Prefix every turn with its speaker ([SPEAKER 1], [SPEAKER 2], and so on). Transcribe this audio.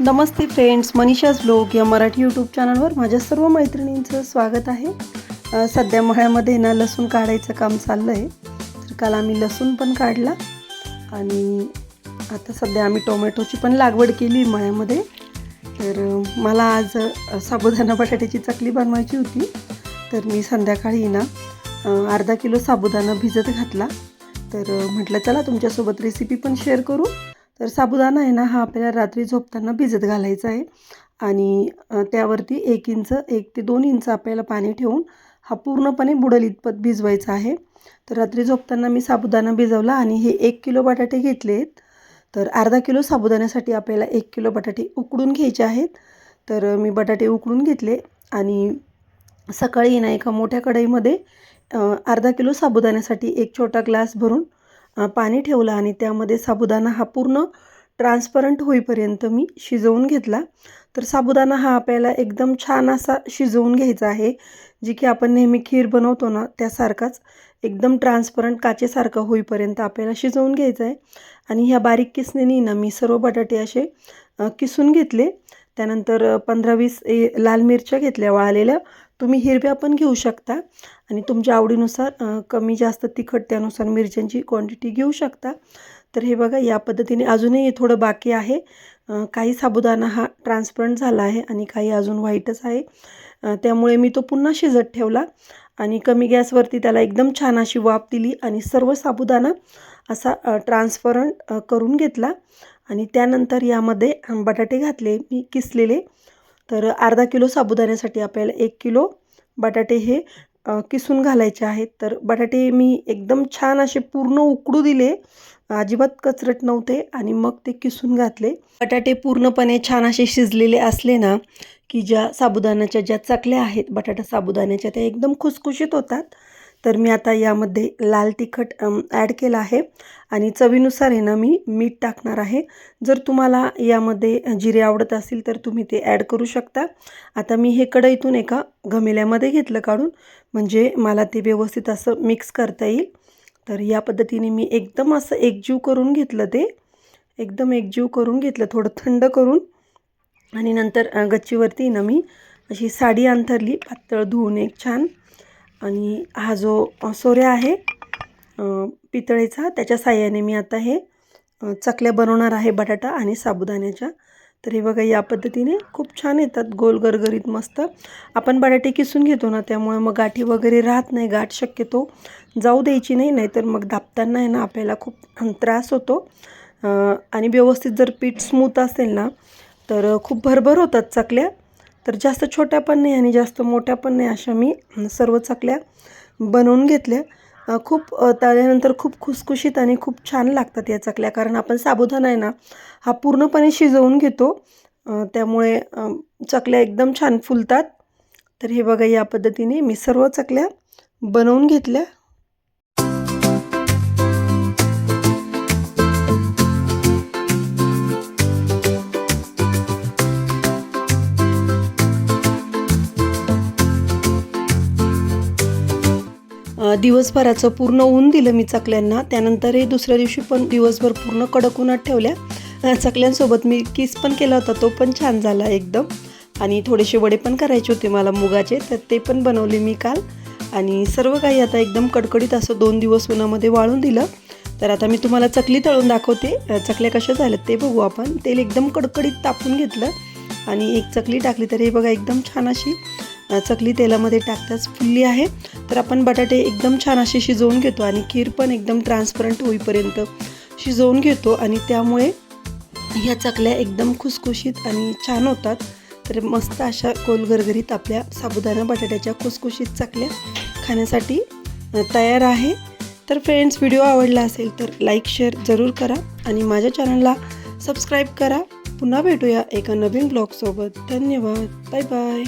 [SPEAKER 1] नमस्ते friends Manisha's blog या Marathi YouTube चॅनलवर माझ्या सर्व मैत्रिणींचं स्वागत आहे. सध्या मळ्यामध्ये ना लसूण काढायचं काम चाललं आहे तर काल आम्ही लसूण पण काढला आणि आता सध्या आम्ही टोमॅटोची पण लागवड केली मळ्यामध्ये. तर मला आज साबुदाणा बटाट्याची चकली बनवायची होती. तर मी संध्याकाळी ना अर्धा किलो साबुदाणा भिजत घातला. तर म्हटलं चला तुमच्यासोबत रेसिपी पण शेअर करू. तर साबुदाणा आहे ना हा आपल्याला रात्री झोपताना भिजत घालायचा आहे. आणि त्यावरती एक इंच एक ते दोन इंच आपल्याला पाणी ठेवून हा पूर्णपणे बुडल इतपत भिजवायचा आहे. तर रात्री झोपताना मी साबुदाणा भिजवला आणि हे एक किलो बटाटे घेतले आहेत. तर अर्धा किलो साबुदाण्यासाठी आपल्याला एक किलो बटाटे उकडून घ्यायचे आहेत. तर मी बटाटे उकडून घेतले आणि सकाळी ना एका मोठ्या कढईमध्ये अर्धा किलो साबुदाण्यासाठी एक छोटा ग्लास भरून पाणी ठेवलं आणि त्यामध्ये साबुदाणा हा पूर्ण ट्रान्सपरंट होईपर्यंत मी शिजवून घेतला. तर साबुदाणा हा आपल्याला एकदम छान असा शिजवून घ्यायचा आहे जी की आपण नेहमी खीर बनवतो ना त्यासारखाच एकदम ट्रान्सपरंट काचेसारखं होईपर्यंत आपल्याला शिजवून घ्यायचं आहे. आणि ह्या बारीक किसणीने ना मी सर्व बटाटे असे किसून घेतले. त्यानंतर पंधरा वीस ए लाल मिरच्या घेतल्या वाळलेल्या. तुम्ही हिरव्या पण घेऊ शकता आणि तुमच्या आवडीनुसार कमी जास्त तिखट त्यानुसार मिरच्यांची क्वांटिटी घेऊ शकता. तर हे बघा या पद्धतीने अजूनही थोडं बाकी आहे. काही साबुदाणा हा ट्रान्सपरंट झाला आहे आणि काही अजून व्हाईटच आहे. त्यामुळे मी तो पुन्हा शिजत ठेवला आणि कमी गॅसवरती त्याला एकदम छान अशी वाफ दिली आणि सर्व साबुदाणा असा ट्रान्सपरंट करून घेतला. आणि त्यानंतर यामध्ये बटाटे घातले मी किसलेले. तर अर्धा किलो साबुदाण्यासाठी आपल्याला एक किलो बटाटे हे किसून घालायचे आहेत. तर बटाटे मी एकदम छान असे पूर्ण उकडू दिले. अजिबात कचरट नव्हते आणि मग ते किसून घातले. बटाटे पूर्णपणे छान असे शिजलेले असले ना की ज्या साबुदाण्याच्या ज्या चकल्या आहेत बटाटा साबुदाण्याच्या त्या एकदम खुसखुशीत होतात. तर मी आता यामध्ये लाल तिखट ॲड केलं आहे. आणि चवीनुसार आहे ना मी मीठ टाकणार आहे. जर तुम्हाला यामध्ये जिरे आवडत असेल तर तुम्ही ते ॲड करू शकता. आता मी हे कढईतून एका घमेल्यामध्ये घेतलं काढून म्हणजे मला ते व्यवस्थित असं मिक्स करता येईल. तर या पद्धतीने मी एकदम असं एकजीव करून घेतलं ते. एकदम एकजीव करून घेतलं थोडं थंड करून. आणि नंतर गच्चीवरती ना मी अशी साडी अंथरली पातळ धुवून एक छान आणि हा जो सोऱ्या आहे पितळेचा त्याच्या साह्याने मी आता हे चकल्या बनवणार आहे बटाटा आणि साबुदाण्याच्या. तर हे बघा या पद्धतीने खूप छान येतात गोल गरगरीत मस्त. आपण बटाटे किसून घेतो ना त्यामुळे मग गाठी वगैरे राहत नाही गाठ शक्यतो जाऊ द्यायची नाही नाहीतर मग दाबताना आहे ना आपल्याला खूप त्रास होतो. आणि व्यवस्थित जर पीठ स्मूथ असेल ना तर खूप भरभर होतात चकल्या. तर जास्त छोट्या पण नाही आणि जास्त मोठ्या पण नाही अशा मी सर्व चकल्या बनवून घेतल्या. खूप अ, तळल्यानंतर खूप खुसखुशीत आणि खूप छान लागतात या चकल्या. कारण आपण साबुदाणा आहे ना हा पूर्णपणे शिजवून घेतो. त्यामुळे चकल्या एकदम छान फुलतात. तर हे बघा या पद्धतीने मी सर्व चकल्या बनवून घेतल्या. दिवसभराचं पूर्ण ऊन दिलं मी चकल्यांना. त्यानंतर हे दुसऱ्या दिवशी पण दिवसभर पूर्ण कडक उन्हात ठेवल्या. चकल्यांसोबत मी किस पण केला होता तो पण छान झाला एकदम. आणि थोडेसे वडे पण करायचे होते मला मुगाचे तर ते पण बनवले मी काल. आणि सर्व काही आता एकदम कडकडीत असं दोन दिवस उन्हामध्ये वाळून दिलं. तर आता मी तुम्हाला चकली तळून दाखवते. चकल्या कशा झाल्यात ते बघू आपण. तेल एकदम कडकडीत तापून घेतलं. आणि एक चकली टाकली तर हे बघा एकदम छान अशी चकली तेलामध्ये टाकताच फुलली आहे. तर आपण बटाटे एकदम छान असे शिजवून घेतो आणि खीर पण एकदम ट्रान्सपरंट होईपर्यंत शिजवून घेतो आणि त्यामुळे ह्या चकल्या एकदम खुसखुशीत आणि छान होतात. तर मस्त अशा कोलगरगरीत आपल्या साबुदाणा बटाट्याच्या खुसखुशीत चकल्या खाण्यासाठी तयार आहे. तर फ्रेंड्स व्हिडिओ आवडला असेल तर लाईक शेअर जरूर करा आणि माझ्या चॅनलला सबस्क्राईब करा. पुन्हा भेटूया एका नवीन ब्लॉगसोबत धन्यवाद. Bye bye